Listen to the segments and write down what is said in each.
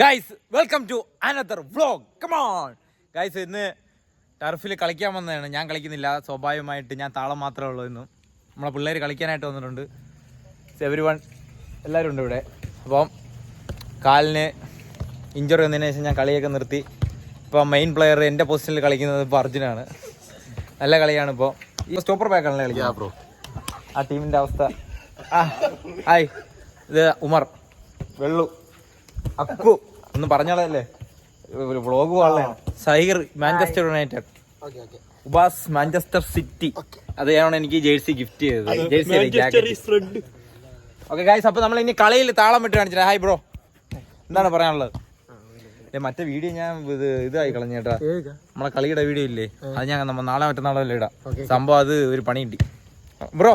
Guys welcome to another vlog come on guys ഇന്ന് ടർഫിൽ കളിക്കാൻ വന്നതാണ്. ഞാൻ കളിക്കുന്നില്ല. സ്വാഭാവികമായിട്ട് ഞാൻ താളം മാത്രമേ ഉള്ളൂ ഇന്ന്. നമ്മളെ പിള്ളേർ കളിക്കാനായിട്ട് വന്നിട്ടുണ്ട്. എവരി വൺ എല്ലാവരും ഉണ്ട് ഇവിടെ. അപ്പം കാലിന് ഇഞ്ചുറി വന്നതിന് ശേഷം ഞാൻ കളിയൊക്കെ നിർത്തി. ഇപ്പോൾ മെയിൻ പ്ലെയർ എന്റെ പൊസിഷനിൽ കളിക്കുന്നത് ഇപ്പോൾ അർജുനാണ്. നല്ല കളിയാണ് ഇപ്പോൾ ഈ സ്റ്റോപ്പർ ബാക്കാണല്ലേ കളിക്കുക ബ്രോ ആ ടീമിന്റെ അവസ്ഥ. ആ ഹായ് ഇത് ഉമർ. വെള്ളു. അക്കു ഒന്ന് പറഞ്ഞാലല്ലേ? വ്ളോഗ് പോകാനുള്ളതാണ് സൈർ മാഞ്ചസ്റ്റർ യുണൈറ്റഡ് ഉബാസ് മാഞ്ചസ്റ്റർ സിറ്റി അതെയാണ് എനിക്ക് ജേഴ്സി ഗിഫ്റ്റ് ചെയ്തത്? ജേഴ്സി ഓക്കെ ഗായ്സ് അപ്പൊ നമ്മൾ ഇനി കളിയിൽ താളം വിട്ട് കാണിച്ചിട്ട് ഹായ് ബ്രോ എന്താണ് പറയാനുള്ളത്? മറ്റേ വീഡിയോ ഞാൻ ഇത് ഇതായി കളഞ്ഞേട്ടാ നമ്മളെ കളിയുടെ വീഡിയോ ഇല്ലേ? അത് ഞാൻ നമ്മ നാളെ മറ്റന്നാളെ അല്ലേ ഇടാം. സംഭവം അത് ഒരു പണി കിട്ടി. ബ്രോ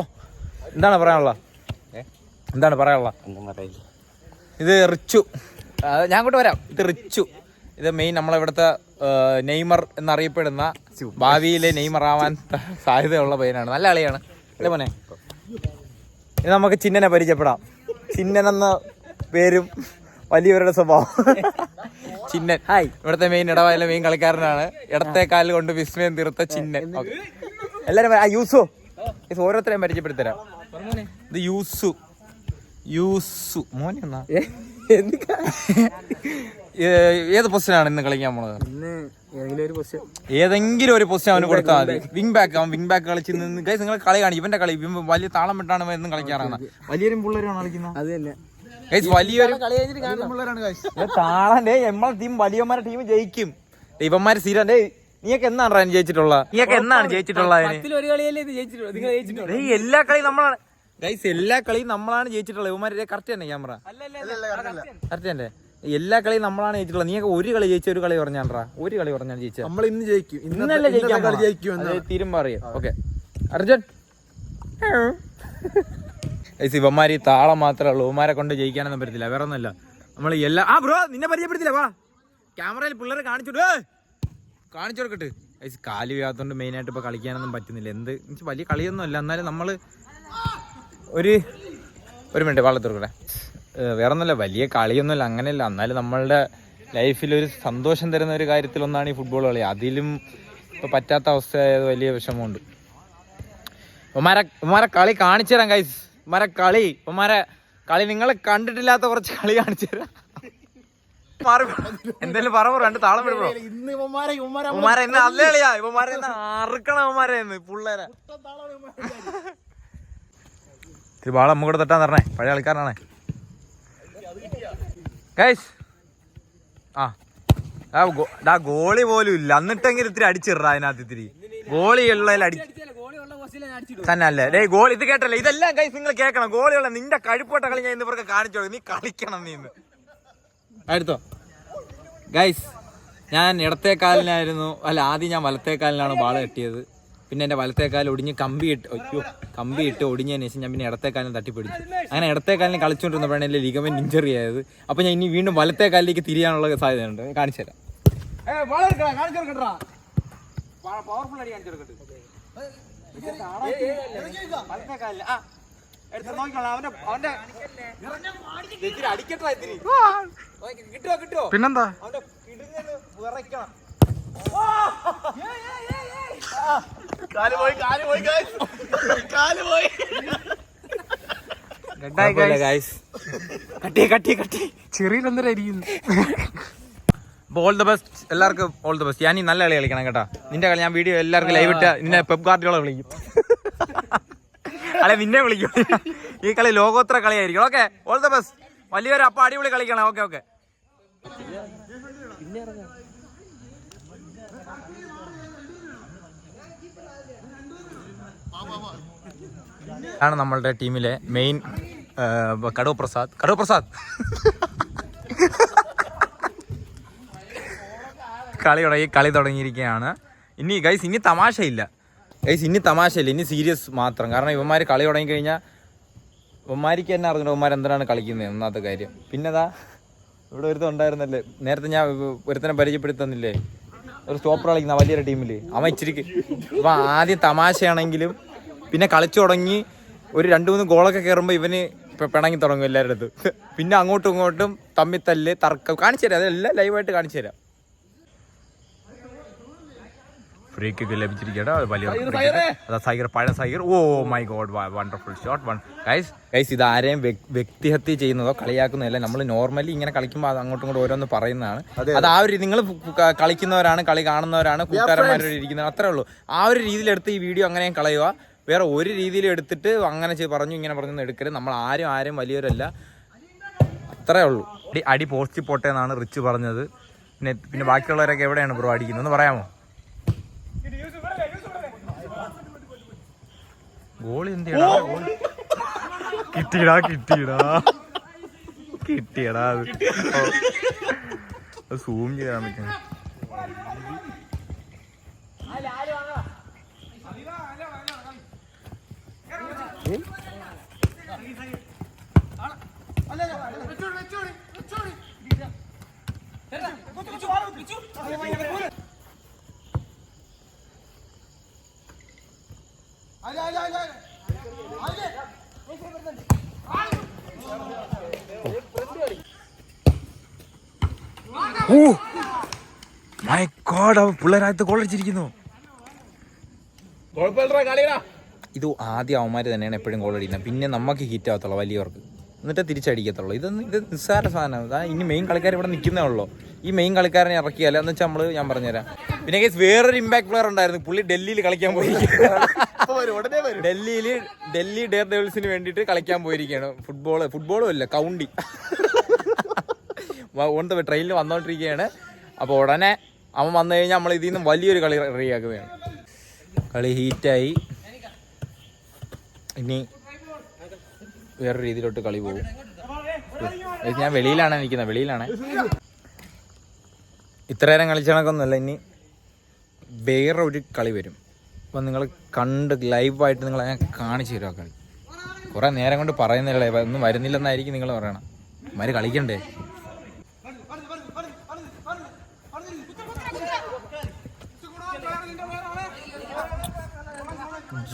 എന്താണ് പറയാനുള്ളത്? എന്താണ് പറയാനുള്ളത്? ഇത് റിച്ചു. ഞാൻ അങ്ങോട്ട് വരാം. ഇത് റിച്ചു. ഇത് മെയിൻ നമ്മളിവിടുത്തെ നെയ്മർ എന്നറിയപ്പെടുന്ന ഭാവിയിലെ നെയ്മർ ആവാൻ സാധ്യതയുള്ള പയ്യനാണ്. നല്ല കളിയാണ്. അല്ലേ മോനെ? ഇത് നമുക്ക് ചിന്നനെ പരിചയപ്പെടാം. ചിന്നൻ എന്ന പേരും വലിയവരുടെ സ്വഭാവം. ചിന്നൻ. ഹായ്. ഇവിടുത്തെ മെയിൻ ഇടവായാലും മെയിൻ കളിക്കാരനാണ്. ഇടത്തെ കാലിൽ കൊണ്ട് വിസ്മയം തീർത്ത ചിന്നൻ. എല്ലാരും. ആ യൂസു. ഓരോരുത്തരെയും പരിചയപ്പെടുത്തരാം ഇത് യൂസു. യൂസു. മോനെ എന്നാ? ഏ- ഏത് പൊസിഷനാണ് ഇന്ന് കളിക്കാൻ പോണത്? ഇന്ന് ഏതെങ്കിലും ഒരു പൊസിഷൻ. ഏതെങ്കിലും ഒരു പൊസിഷൻ അവന് കൊടുത്താൽ മതി. വിങ് ബാക്ക് അവൻ വിങ് ബാക്ക് കളിച്ച് നിന്ന് ഗൈസ് നിങ്ങൾ കളി കാണിക്കും. ഇവന്റെ കളി വലിയ താളം വിട്ടാണ് ഇന്ന് എന്നും കളിക്കാറാണ് വലിയൊരു പിള്ളേരാണ് കളിക്കുന്നത് അത് തന്നെ. ഗൈസ് വലിയൊരു താളന്റെ നമ്മളെ ടീം വലിയമാരുടെ ടീം ജയിക്കും. ഇവന്മാര് സീരന്റെ നീയൊക്കെ എന്നാണ് റാൻ ജയിച്ചിട്ടുള്ള? നീയൊക്കെ എന്നാണ് ജയിച്ചിട്ടുള്ള അതിന്? പത്തിൽ ഇത് ജയിച്ചിട്ടുള്ളൂ. നിങ്ങൾ ജയിച്ചിട്ടുള്ളൂ ഡേയ്, എല്ലാ കളിയും നമ്മളാണ്. ഗൈസ് എല്ലാ കളിയും നമ്മളാണ് ജയിച്ചിട്ടുള്ളത്. ഇവന്മാരെ കറക്റ്റ് തന്നെ ക്യാമറ. കറക്റ്റ് തന്നെ. എല്ലാ കളിയും നമ്മളാണ് ജയിച്ചിട്ടുള്ളത്. നീ ഒരു കളി ജയിച്ച ഒരു കളി പറഞ്ഞാണ്ടാ ഒരു കളി പറഞ്ഞാൽ ജയിച്ച നമ്മൾ ഇന്ന് ജയിക്കും. ഇന്നല്ലേ ജയിക്കാൻ ജയിക്കും തീരുമ്പോ അറിയാം ഓക്കെ അർജുൻ. ഗൈസ് ഇവന്മാര് ഈ താളം മാത്രമേ ഉള്ളൂ. ഇവന്മാരെ കൊണ്ട് ജയിക്കാനൊന്നും പറ്റത്തില്ല. വേറെ ഒന്നുമില്ല. നമ്മൾ എല്ലാ ആ ബ്രോ നിന്നെ പരിചയപ്പെടുത്തില്ല. വാ. ക്യാമറയിൽ പിള്ളേരെ കാണിച്ചു കാണിച്ചു കൊടുക്കട്ടെ. ഗൈസ് കാൽ വ്യാത്തോണ്ട് മെയിനായിട്ട് ഇപ്പൊ കളിക്കാനൊന്നും പറ്റുന്നില്ല. എന്ത്? വലിയ കളിയൊന്നും അല്ല എന്നാലും നമ്മൾ ഒരു ഒരു മിനിറ്റ് വള്ളത്ത് കൊടുക്കട്ടെ വേറെ ഒന്നുമില്ല വലിയ കളിയൊന്നുമില്ല അങ്ങനെയല്ല. എന്നാലും നമ്മളുടെ ലൈഫിൽ ഒരു സന്തോഷം തരുന്ന ഒരു കാര്യത്തിലൊന്നാണ് ഈ ഫുട്ബോൾ കളി. അതിലും ഇപ്പോൾ പറ്റാത്ത അവസ്ഥയായത് വലിയ വിഷമമുണ്ട്. ഉമാര ഉമാരെ കളി കാണിച്ചു തരാം കൈസ് ഉമാരെ കളി ഉമാരെ കളി. നിങ്ങൾ കണ്ടിട്ടില്ലാത്ത കുറച്ച് കളി കാണിച്ചു തരാം. എന്തായാലും പറ രണ്ട് താളം വിടുമ്പോ ഉമാര ഇന്ന് അല്ലേ കളിയാ. ഇവന്മാരെ അറുക്കണം ഉമാരെ പിള്ളേരെ. ഇത്തിരി ബാളം നമുക്ക് തട്ടാൻ തരണേ. പഴയ കളിക്കാരനാണേ. കൈസ് ആ. ഡാ ഗോളി പോലും ഇല്ല. എന്നിട്ടെങ്കിലും ഇത്തിരി അടിച്ചിട അതിനകത്ത് ഇത്തിരി. ഗോളി ഉള്ളതിൽ അടി തന്നെ അല്ലേ ഡേ ഗോൾ ഇത് കേട്ടല്ലേ? ഇതെല്ലാം കൈസ് നിങ്ങൾ കേൾക്കണം. ഗോളിയുള്ള നിന്റെ കഴിപ്പോട്ട കളി ഞാൻ ഇന്നിവർക്ക് കാണിച്ചോളൂ. നീ കളിക്കണം നീ ഇന്ന്. എടുത്തോ. ഗൈസ് ഞാൻ ഇടത്തേക്കാലിനായിരുന്നു. അല്ല ആദ്യം ഞാൻ വലത്തേക്കാലിനാണ് ബാള കെട്ടിയത്. പിന്നെ എന്റെ വലത്തെ കാലിൽ ഒടിഞ്ഞ് കമ്പി ഇട്ട് അയ്യോ കമ്പി ഇട്ട് ഒടിഞ്ഞതിന് ശേഷം ഞാൻ പിന്നെ ഇടത്തെ കാലിന് തട്ടിപ്പിടിച്ചു. അങ്ങനെ ഇടത്തെ കാലിന് കളിച്ചുകൊണ്ടിരുന്നപ്പോഴാണ് എന്റെ ലിഗമെന്റ് ഇഞ്ചറി ആയത്. അപ്പോൾ ഞാൻ ഇനി വീണ്ടും വലത്തേക്കാലിലേക്ക് തിരിയാനുള്ള സാധ്യതയുണ്ട്. കാണിച്ചു തരാം. പവർഫുൾ അടി കാണിച്ചു കൊടുക്കട്ടെ. ആ, എടുത്ത് നോക്കിക്കോളാം. അവന്റെ അടിക്കട്ടെ ഇത്തിരി പിന്നെന്താ? അവന്റെ കിടുങ്ങന്ന് വിറയ്ക്കണം. കാൽ പോയി കാൽ പോയി കാൽ പോയി. കട്ടി കട്ടി കട്ടി ചെറിയ എന്തിനായിരിക്കുന്നു ഓൾ ദ ബെസ്റ്റ് എല്ലാവർക്കും ഓൾ ദ ബെസ്റ്റ് ഞാൻ ഈ നല്ല കളി കളിക്കണം കേട്ടോ. നിന്റെ കളി ഞാൻ വീഡിയോ എല്ലാവർക്കും ലൈവ് ഇട്ട് നിന്നെ പെപ് ഗാർഡിയോളെ വിളിക്കും. അല്ലെ നിന്നെ വിളിക്കും. ഈ കളി ലോകോത്തര കളിയായിരിക്കും. ഓക്കെ ഓൾ ദ ബെസ്റ്റ് വലിയൊരു അപ്പ അടിപൊളി കളിക്കണം. ഓക്കെ ഓക്കെ ആണ് നമ്മളുടെ ടീമിലെ മെയിൻ കടവ് പ്രസാദ്. കടവ് പ്രസാദ്. കളി തുടങ്ങി കളി തുടങ്ങിയിരിക്കുകയാണ്. ഇനി ഗൈസ് ഇനി തമാശയില്ല. ഗൈസ് ഇനി തമാശയില്ല ഇനി സീരിയസ് മാത്രം. കാരണം ഇവന്മാർ കളി തുടങ്ങി കഴിഞ്ഞാൽ ഇവന്മാർക്ക് തന്നെ അറിഞ്ഞു ഇവന്മാർ എന്തിനാണ് കളിക്കുന്നത് ഒന്നാമത്തെ കാര്യം. പിന്നെതാ ഇവിടെ ഒരുത്തം ഉണ്ടായിരുന്നല്ലേ? നേരത്തെ ഞാൻ ഒരുത്തനെ പരിചയപ്പെടുത്തുന്നില്ലേ ഒരു സ്റ്റോപ്പർ കളിക്കുന്ന വലിയൊരു ടീമിൽ അവൻ ഇച്ചിരി അപ്പൊ ആദ്യം തമാശയാണെങ്കിലും പിന്നെ കളിച്ചു തുടങ്ങി ഒരു രണ്ട് മൂന്ന് ഗോളൊക്കെ കയറുമ്പോൾ ഇവന് പിണങ്ങി തുടങ്ങും എല്ലാവരുടെ അടുത്ത്. പിന്നെ അങ്ങോട്ടും ഇങ്ങോട്ടും തമ്മിത്തല്ല് തർക്കം. കാണിച്ചു തരാം അതെല്ലാം ലൈവായിട്ട് കാണിച്ചു തരാം. ഫ്രീ കിക്ക് ലഭിച്ചിരിക്കട്ടെ വലിയ അതാ സൈഗർ പഴയ സൈഗർ ഓ my god wonderful shot one guys guys ഇത് ആരെയും വ്യക്തിഹത്യ ചെയ്യുന്നതോ കളിയാക്കുന്നതല്ല. നമ്മൾ നോർമലി ഇങ്ങനെ കളിക്കുമ്പോൾ അത് അങ്ങോട്ടും ഇങ്ങോട്ടും ഓരോന്ന് പറയുന്നതാണ്. അത് ആ ഒരു നിങ്ങൾ കളിക്കുന്നവരാണ് കളി കാണുന്നവരാണ് കൂട്ടുകാരന്മാരോട് ഇരിക്കുന്നത് അത്രേ ഉള്ളൂ. ആ ഒരു രീതിയിലെടുത്ത് ഈ വീഡിയോ അങ്ങനെ കളയുക. വേറെ ഒരു രീതിയിൽ എടുത്തിട്ട് അങ്ങനെ ചെയ്ത് പറഞ്ഞു ഇങ്ങനെ പറഞ്ഞു എടുക്കരുത്. നമ്മൾ ആരും ആരും വലിയവരല്ല. അത്രേ ഉള്ളൂ. അടി അടി പോസ്റ്റ് പോട്ടെ എന്നാണ് റിച്ച് പറഞ്ഞത്. പിന്നെ പിന്നെ ബാക്കിയുള്ളവരൊക്കെ എവിടെയാണ് ബ്രോ അടിക്കുന്നത്? പറയാമോ? ഗോളി എന്തിയടാ? കിട്ടിയടാ കിട്ടിയടാ. കിട്ടിയടാ അത്. സൂം ചെയ്യാൻ പറ്റും. ഓ മൈ ഗോഡ് അവൻ പിള്ളേരകത്ത് കളിയടാ ഇത് ആദ്യം അവന്മാർ തന്നെയാണ് എപ്പോഴും ഗോൾ അടിക്കുന്നത്. പിന്നെ നമുക്ക് ഹിറ്റ് ആവത്തുള്ളൂ വലിയവർക്ക്. എന്നിട്ട് തിരിച്ചടിക്കത്തുള്ളൂ. ഇതൊന്നും ഇത് നിസ്സാര സാധനം. ഇനി മെയിൻ കളിക്കാർ ഇവിടെ നിൽക്കുന്നേ ഉള്ളൂ. ഈ മെയിൻ കളിക്കാരനെ ഇറക്കിയാൽ എന്ന് വെച്ചാൽ നമ്മൾ ഞാൻ പറഞ്ഞുതരാം. പിന്നെ കേസ് വേറൊരു ഇമ്പാക്ട് പ്ലെയർ ഉണ്ടായിരുന്നു. പുള്ളി ഡൽഹിയിൽ കളിക്കാൻ പോയി ഇപ്പൊ വരും ഉടനെ വരും. ഡൽഹിയിൽ ഡൽഹി ഡെയർ ഡെവിൾസിന് വേണ്ടിയിട്ട് കളിക്കാൻ പോയിരിക്കുകയാണ്. ഫുട്ബോൾ ഫുട്ബോളും അല്ല കൗണ്ടി ഉണ്ട് ട്രെയിനിൽ വന്നോണ്ടിരിക്കുകയാണ്. അപ്പോൾ ഉടനെ അവൻ വന്നു കഴിഞ്ഞാൽ നമ്മൾ ഇതിൽ നിന്ന് വലിയൊരു കളി റെഡിയാക്കുകയാണ് കളി ഹീറ്റായി ഇനി വേറെ രീതിയിലോട്ട് കളി പോകും ഞാൻ വെളിയിലാണ് നിൽക്കുന്നത് വെളിയിലാണ്. ഇത്ര നേരം കളിച്ച കണക്കൊന്നുമല്ല ഇനി വേറെ ഒരു കളി വരും. അപ്പം നിങ്ങൾ കണ്ട് ലൈവായിട്ട് നിങ്ങൾ അങ്ങനെ കാണിച്ചു തരും ആ കളി. കുറേ നേരം കൊണ്ട് പറയുന്നില്ല ഒന്നും വരുന്നില്ലെന്നായിരിക്കും നിങ്ങൾ പറയണം മാര് കളിക്കണ്ടേ?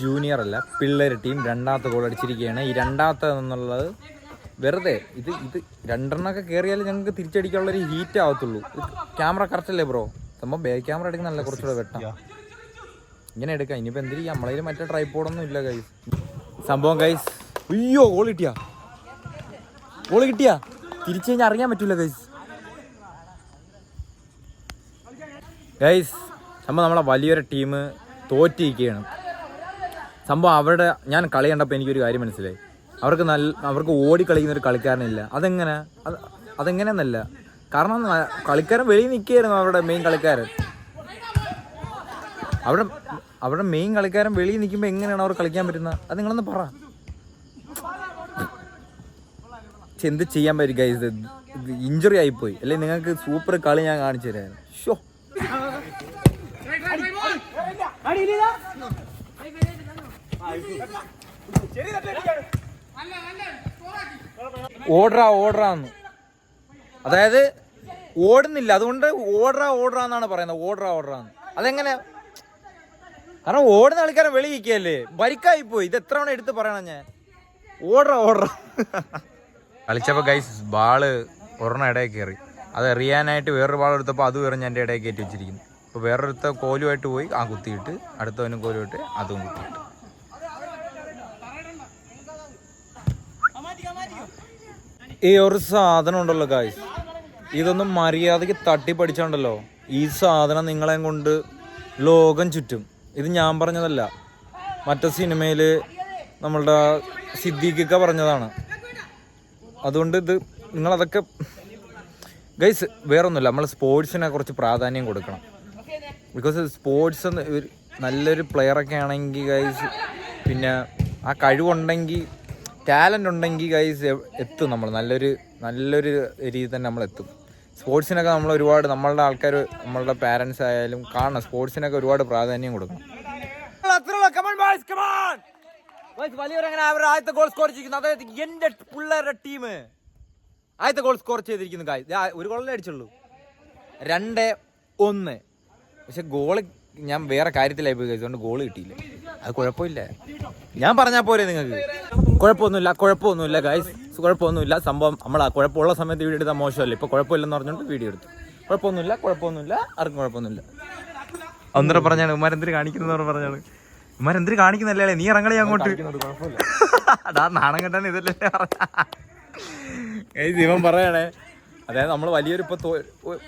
ജൂനിയർ അല്ല പിള്ളേർ ടീം രണ്ടാമത്തെ ഗോൾ അടിച്ചിരിക്കുകയാണ്. ഈ രണ്ടാമത്തെ എന്നുള്ളത് വെറുതെ. ഇത് ഇത് രണ്ടെണ്ണമൊക്കെ കയറിയാലും ഞങ്ങൾക്ക് തിരിച്ചടിക്കാനുള്ള ഒരു ഹീറ്റ് ആവത്തുള്ളൂ. ക്യാമറ കറക്റ്റ് അല്ലേ ബ്രോ സംഭവം ബാക്ക് ക്യാമറ എടുക്കുന്ന നല്ല കുറച്ചുകൂടെ വെട്ടാം. ഇങ്ങനെ എടുക്കാം. ഇനിയിപ്പോൾ എന്തിനും നമ്മളതിൽ മറ്റേ ട്രൈപ്പോഡൊന്നും ഇല്ല ഗൈസ് സംഭവം ഗൈസ് അയ്യോ ഗോൾ കിട്ടിയാ? ഗോൾ കിട്ടിയാ? തിരിച്ചു കഴിഞ്ഞാൽ അറിയാൻ പറ്റില്ല ഗൈസ് ഗൈസ് സംഭവം നമ്മളെ വലിയൊരു ടീം തോറ്റിരിക്കുകയാണ്. സംഭവം അവരുടെ ഞാൻ കളി കണ്ടപ്പോൾ എനിക്കൊരു കാര്യം മനസ്സിലായി. അവർക്ക് നല്ല അവർക്ക് ഓടി കളിക്കുന്ന ഒരു കളിക്കാരനില്ല. അതെങ്ങനെ? അത് അതെങ്ങനെയെന്നല്ല. കാരണം കളിക്കാരൻ വെളിയിൽ നിൽക്കുകയായിരുന്നു അവരുടെ മെയിൻ കളിക്കാരൻ. അവിടെ അവിടെ മെയിൻ കളിക്കാരൻ വെളിയിൽ നിൽക്കുമ്പോൾ എങ്ങനെയാണ് അവർ കളിക്കാൻ പറ്റുന്നത്? അത് നിങ്ങളൊന്ന് പറ. എന്ത് ചെയ്യാൻ പറ്റും ഗൈസ് ഇഞ്ചുറി ആയിപ്പോയി. അല്ലെങ്കിൽ നിങ്ങൾക്ക് സൂപ്പർ കളി ഞാൻ കാണിച്ചു തരാം. ഷോ ഓർഡറാ ഓടാന്ന് അതായത് ഓടുന്നില്ല അതുകൊണ്ട് ഓടാ ഓടാന്നാണ് പറയുന്നത്. ഓടാ ഓടാന്ന് അതെങ്ങനെ? കാരണം ഓടുന്ന ആൾക്കാരെ വെളി നിൽക്കുകയല്ലേ ബരിക്കായി പോയി. ഇത് എത്ര തവണ എടുത്ത് പറയണം ഞാൻ? ഓടാ ഓർഡർ കളിച്ചപ്പോൾ ഗൈസ് ബാൾ ഒരെണ്ണം ഇടയിൽ കയറി. അത് എറിയാനായിട്ട് വേറൊരു ബാൾ എടുത്തപ്പോൾ അതും എറിഞ്ഞ് എന്റെ ഇടയിൽ കയറ്റി വെച്ചിരിക്കുന്നു. അപ്പോൾ വേറൊരുത്ത കോലുമായിട്ട് പോയി ആ കുത്തിയിട്ട് അടുത്തവനും കോലുമായിട്ട് അതും കുത്തിയിട്ട്. ഈ ഒരു സാധനം ഉണ്ടല്ലോ ഗായ്സ് ഇതൊന്നും മര്യാദയ്ക്ക് തട്ടി പഠിച്ചാണ്ടല്ലോ ഈ സാധനം നിങ്ങളെ കൊണ്ട് ലോകം ചുറ്റും. ഇത് ഞാൻ പറഞ്ഞതല്ല. മറ്റേ സിനിമയിൽ നമ്മളുടെ സിദ്ദീഖിക്ക പറഞ്ഞതാണ്. അതുകൊണ്ട് ഇത് നിങ്ങളതൊക്കെ ഗൈസ് വേറൊന്നുമില്ല. നമ്മൾ സ്പോർട്സിനെ കുറച്ച് പ്രാധാന്യം കൊടുക്കണം. ബിക്കോസ് സ്പോർട്സ് നല്ലൊരു പ്ലെയറൊക്കെ ആണെങ്കിൽ ഗൈസ് പിന്നെ ആ കഴിവുണ്ടെങ്കിൽ ടാലന്റ് ഉണ്ടെങ്കിൽ ഗൈസ് എത്തും നമ്മൾ നല്ലൊരു നല്ലൊരു രീതി തന്നെ നമ്മൾ എത്തും. സ്പോർട്സിനൊക്കെ നമ്മൾ ഒരുപാട് നമ്മളുടെ ആൾക്കാർ നമ്മളുടെ പാരൻസ് ആയാലും കാണണം. സ്പോർട്സിനൊക്കെ ഒരുപാട് പ്രാധാന്യം കൊടുക്കണം. വലിയവരങ്ങനെ അവരുടെ ആദ്യത്തെ ഗോൾ സ്കോർ ചെയ്തിരിക്കുന്നു? അതായത് എന്റെ പിള്ളേരുടെ ടീം ആദ്യത്തെ ഗോൾ സ്കോർ ചെയ്തിരിക്കുന്നു ഗായ് ഒരു ഗോളല്ലേ അടിച്ചുള്ളൂ? രണ്ട് ഒന്ന്. പക്ഷെ ഗോൾ ഞാൻ വേറെ കാര്യത്തിലായി പോയി അതുകൊണ്ട് ഗോൾ കിട്ടിയില്ല. അത് കുഴപ്പമില്ല. ഞാൻ പറഞ്ഞാൽ പോരെ നിങ്ങൾക്ക്. കുഴപ്പമൊന്നുമില്ല കുഴപ്പമൊന്നുമില്ല ഗൈസ് കുഴപ്പമൊന്നുമില്ല. സംഭവം നമ്മൾ ആ കുഴപ്പമുള്ള സമയത്ത് വീഡിയോ എടുത്താൽ മോശമല്ല? ഇപ്പൊ കുഴപ്പമില്ലെന്ന് പറഞ്ഞുകൊണ്ട് വീഡിയോ എടുത്തു. കുഴപ്പമൊന്നുമില്ല കുഴപ്പമൊന്നുമില്ല ആർക്കും കുഴപ്പമൊന്നുമില്ല. ഒന്നര പറഞ്ഞാണ് ഉമ്മാരെന്തിരി കാണിക്കുന്നവർ പറഞ്ഞാണ്. ഉമ്മാരെന്തിരി കാണിക്കുന്നല്ലേ? നീ ഇറങ്ങണേ അങ്ങോട്ട്? അതാ നാണം കണ്ടാണ് ഇതല്ലേ പറഞ്ഞ. ഇവൻ പറയണേ അതായത് നമ്മൾ വലിയൊരു ഇപ്പൊ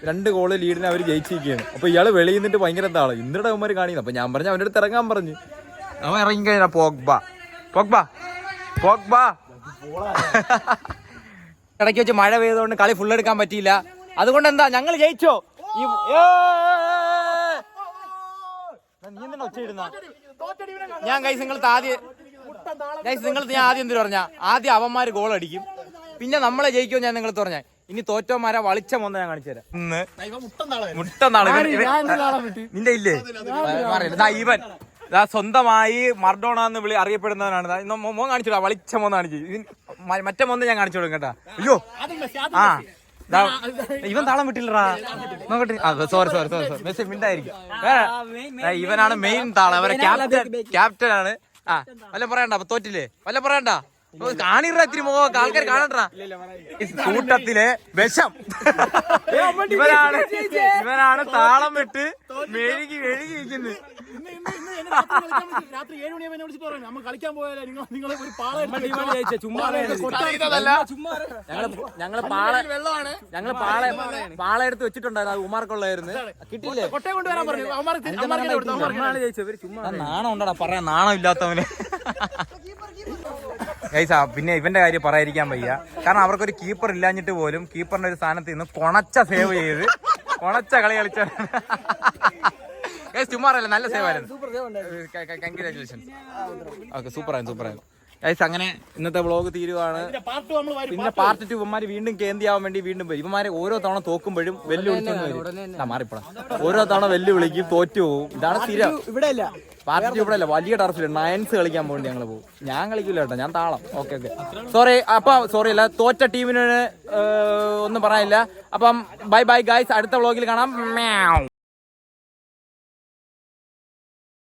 രണ്ട് ഗോൾ ലീഡിനെ അവർ ജയിച്ചിരിക്കുകയാണ്. അപ്പോൾ ഇയാൾ വെളിയിൽ നിന്നിട്ട് ഭയങ്കര എന്താണ് ഇന്നിടെ അവന്മാർ കാണിക്കുന്നു? അപ്പോൾ ഞാൻ പറഞ്ഞു അവന്റെ അടുത്ത് ഇറങ്ങാൻ പറഞ്ഞു. അവൻ ഇറങ്ങി കഴിഞ്ഞ പോഗ്ബ. പോഗ്ബ. പോഗ്ബ. ഇടയ്ക്ക് വെച്ച് മഴ പെയ്തോണ്ട് കളി ഫുൾ എടുക്കാൻ പറ്റിയില്ല. അതുകൊണ്ട് എന്താ ഞങ്ങൾ ജയിച്ചോ? ഈ! നീ എന്തിനാ ഞാൻ കൈസ് നിങ്ങൾ ആദ്യം ഗൈസ് നിങ്ങൾ ഞാൻ ആദ്യം എന്തിനു പറഞ്ഞ ആദ്യം അവന്മാര് ഗോൾ അടിക്കും. പിന്നെ നമ്മളെ ജയിക്കുമോ ഞാൻ നിങ്ങൾ പറഞ്ഞ. ഇനി തോറ്റോമാരെ വളിച്ച മൊന്ന ഞാൻ കാണിച്ചു തരാം. ഇന്ന് മുട്ട നാളെ നിന്റെ ഇല്ലേ? ഇവൻ. ദാ സ്വന്തമായി മർഡോണ എന്ന് വിളി അറിയപ്പെടുന്നവനാണ്. മോൻ കാണിച്ചു വളിച്ച മോൻ കാണിച്ചു. മറ്റേ മോന്ന് ഞാൻ കാണിച്ചു കൊടുക്കും കേട്ടാ. അയ്യോ. ആ ഇവൻ താളം വിട്ടില്ലടാ. നോക്കട്ടെ. Sorry sorry sorry sorry Messi മിണ്ടായിരിക്കും. ഇവനാണ് മെയിൻ താളം. അവരെ ക്യാപ്റ്റൻ ക്യാപ്റ്റൻ ആണ് ആ വല്ല പറയണ്ട അപ്പൊ തോറ്റില്ലേ? വല്ല പറയണ്ട. കാണിടാ ഇത്തിരി മുഖ ആൾക്കാർ കാണണ്ടാ കൂട്ടത്തിലെ വിഷം. ഇവനാണ് ഇവനാണ് താളം വിട്ട് മെഴുകി മെഴുകി ഇരിക്കുന്നത് രാത്രി ഏഴ് മണിയാ വിളിച്ചിട്ട് പറഞ്ഞു നമ്മൾ കളിക്കാൻ പോയാലേ? നിങ്ങൾ നിങ്ങൾ ഒരു പാള ഞങ്ങൾ ഞങ്ങൾ പാള ഞങ്ങൾ പാള പാള എടുത്ത് വെച്ചിട്ടുണ്ടായിരുന്നു. അത് ഉമാർക്കുള്ളായിരുന്നു കിട്ടിയില്ലേ? കൊട്ടയം കൊണ്ടുവരാൻ പറഞ്ഞു. നാണം ഉണ്ടടാ പറയാൻ നാണം ഇല്ലാത്തവന് ഗൈസാ പിന്നെ ഇവന്റെ കാര്യം പറയാതിരിക്കാൻ വയ്യ. കാരണം അവർക്കൊരു കീപ്പർ ഇല്ലാഞ്ഞിട്ട് പോലും കീപ്പറിന്റെ ഒരു സ്ഥാനത്ത് നിന്ന് കൊണച്ച സേവ് ചെയ്ത് കൊണച്ച കളി കളിച്ച ഗൈസ് ചുമ്മാറല്ല നല്ല സേവ് ആയിരുന്നു ഓക്കെ സൂപ്പർ ആയിരുന്നു സൂപ്പർ ആയിരുന്നു. ഗൈസ് അങ്ങനെ ഇന്നത്തെ വ്ളോഗ് തീരുവാണ്. പാർട്ട് നമ്മൾ വരും പിന്നെ പാർട്ട് ടു ഇവന്മാര് വീണ്ടും കേന്ദ്രയാവാൻ വേണ്ടി വീണ്ടും വരും. ഇവന്മാരെ ഓരോ തവണ തോക്കുമ്പോഴും വെല്ലുവിളിച്ചു മാറിപ്പോടാ ഓരോ തവണ വെല്ലുവിളിക്കും തോറ്റു പോകും ഇതാണ് സ്ഥിരം. പാർട്ടി ഇവിടെ അല്ല. വലിയ ടർഫിൽ നയൻസ് കളിക്കാൻ പോകണ്ടി ഞങ്ങൾ പോകും. ഞാൻ കളിക്കില്ല കേട്ടോ ഞാൻ താളം. Okay okay. സോറി അപ്പൊ സോറി അല്ല തോറ്റ ടീമിന് ഒന്നും പറയാനില്ല. അപ്പം ബൈ ബൈ ഗായ്സ് അടുത്ത വ്ളോഗിൽ കാണാം.